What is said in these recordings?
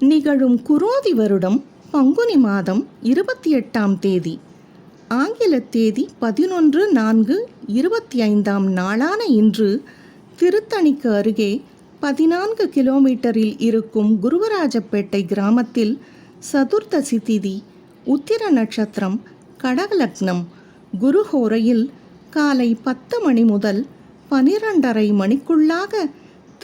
நிகழும் குரோதி வருடம் பங்குனி மாதம் இருபத்தி எட்டாம் தேதி. ஆங்கில தேதி பதினொன்று நான்கு இருபத்தி ஐந்தாம் நாளான இன்று திருத்தணிக்கு அருகே பதினான்கு கிலோமீட்டரில் இருக்கும் குருவராஜப்பேட்டை கிராமத்தில் சதுர்த்தசி திதி உத்திர நட்சத்திரம் கடகலக்னம் குருஹோரையில் காலை பத்து மணி முதல் பனிரெண்டரை மணிக்குள்ளாக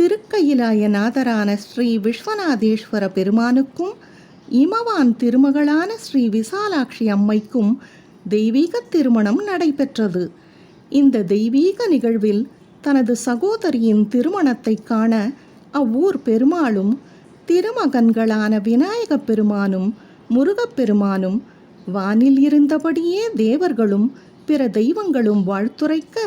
திருக்கயிலாயநாதரான ஸ்ரீ விஸ்வநாதேஸ்வர பெருமானுக்கும் இமவான் திருமகளான ஸ்ரீ விசாலாட்சி அம்மைக்கும் தெய்வீக திருமணம் நடைபெற்றது. இந்த தெய்வீக நிகழ்வில் தனது சகோதரியின் திருமணத்தை காண அவ்வூர் பெருமாளும் திருமகன்களான விநாயகப் பெருமானும் முருகப்பெருமானும் வானில் இருந்தபடியே தேவர்களும் பிற தெய்வங்களும் வாழ்த்துரைக்க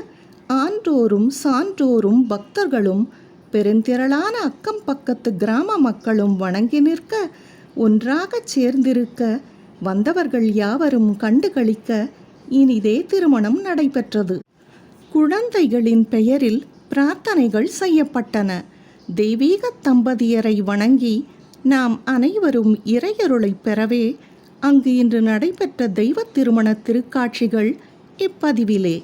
ஆன்றோரும் சான்றோரும் பக்தர்களும் பெருந்திரளான அக்கம் பக்கத்து கிராம மக்களும் வணங்கி நிற்க ஒன்றாகச் சேர்ந்திருக்க வந்தவர்கள் யாவரும் கண்டுகளிக்க இனிதே திருமணம் நடைபெற்றது. குழந்தைகளின் பெயரில் பிரார்த்தனைகள் செய்யப்பட்டன. தெய்வீக தம்பதியரை வணங்கி நாம் அனைவரும் இறையருளைப் பெறவே அங்கு இன்று நடைபெற்ற தெய்வ திருமண திருக்காட்சிகள் இப்பதிவிலே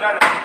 Got it.